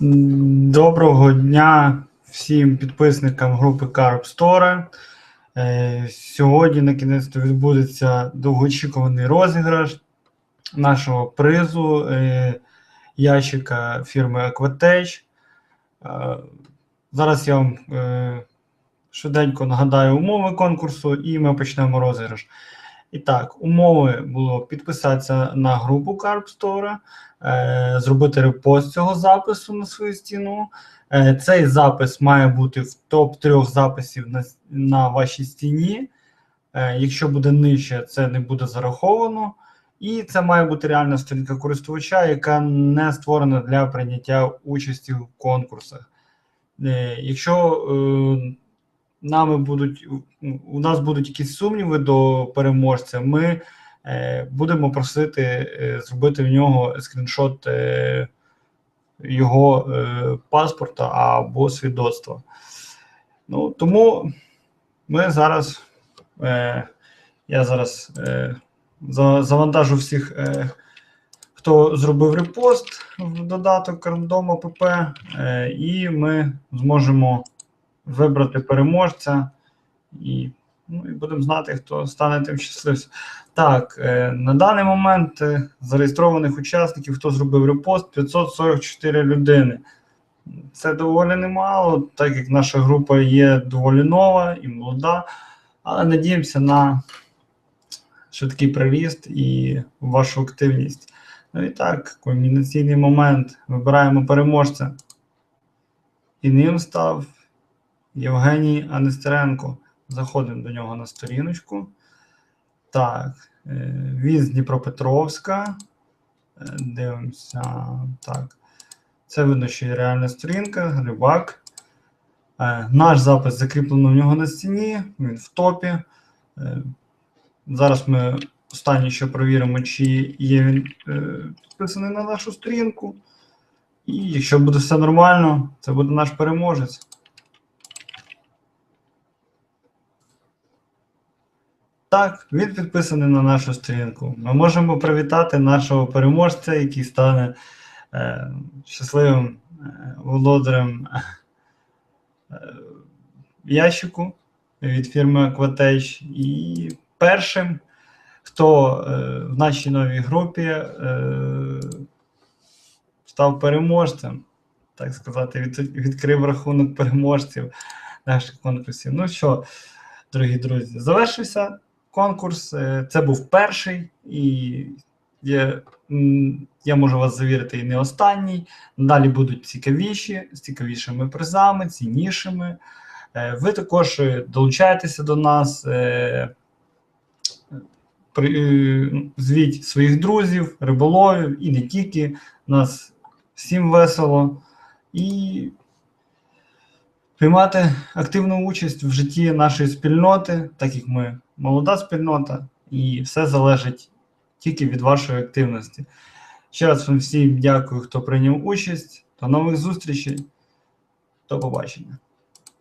Доброго дня всім підписникам групи Carp Store. Е, Сьогодні на кінець відбудеться довгоочікуваний розіграш нашого призу е, ящика фірми Aquatech. Е, Зараз я вам швиденько нагадаю умови конкурсу і ми почнемо розіграш. І так, умови було підписатися на групу Carp Store, е, зробити репост цього запису на свою стіну. Е, цей запис має бути в топ трьох записів на, на вашій стіні. Е, якщо буде нижче, це не буде зараховано. І це має бути реальна сторінка користувача, яка не створена для прийняття участі в конкурсах. Е, якщо е, нами будуть у нас будуть якісь сумніви до переможця, ми е, будемо просити е, зробити в нього скріншот е, його е, паспорта або свідоцтва. Ну, тому ми зараз, е, я зараз е, завантажу всіх, е, хто зробив репост в додаток Рандом АПП, е, і ми зможемо вибрати переможця і, ну, і будемо знати, хто стане тим щасливцем. Так, е, на даний момент е, зареєстрованих учасників, хто зробив репост, 544 людини. Це доволі немало, так як наша група є доволі нова і молода, але надіємося на швидкий приріст і вашу активність. Ну і так, комбінаційний момент. Вибираємо переможця. І ним став Євгеній Анестеренко. Заходимо до нього на сторіночку. Так, е, він з Дніпропетровська. Е, Дивимося. Так. Це видно, що є реальна сторінка, рибак. Е, Наш запис закріплено в нього на стіні, він в топі. Зараз ми останнє що провіримо, чи є він підписаний на нашу сторінку. І якщо буде все нормально, це буде наш переможець. Так, він підписаний на нашу сторінку. Ми можемо привітати нашого переможця, який стане е, щасливим е, володарем е, ящику від фірми Aquatech. І першим, хто е, в нашій новій групі е, став переможцем, так сказати, від, відкрив рахунок переможців наших конкурсів. Ну що, дорогі друзі, завершився конкурс. Е, Це був перший, і я, я можу вас завірити, і не останній. Далі будуть цікавіші, з цікавішими призами, ціннішими. Е, Ви також е, долучайтеся до нас. Звіть своїх друзів, риболовів і не тільки. Нас всім весело. І приймати активну участь в житті нашої спільноти, так як ми молода спільнота, і все залежить тільки від вашої активності. Ще раз вам всім дякую, хто прийняв участь. До нових зустрічей. До побачення.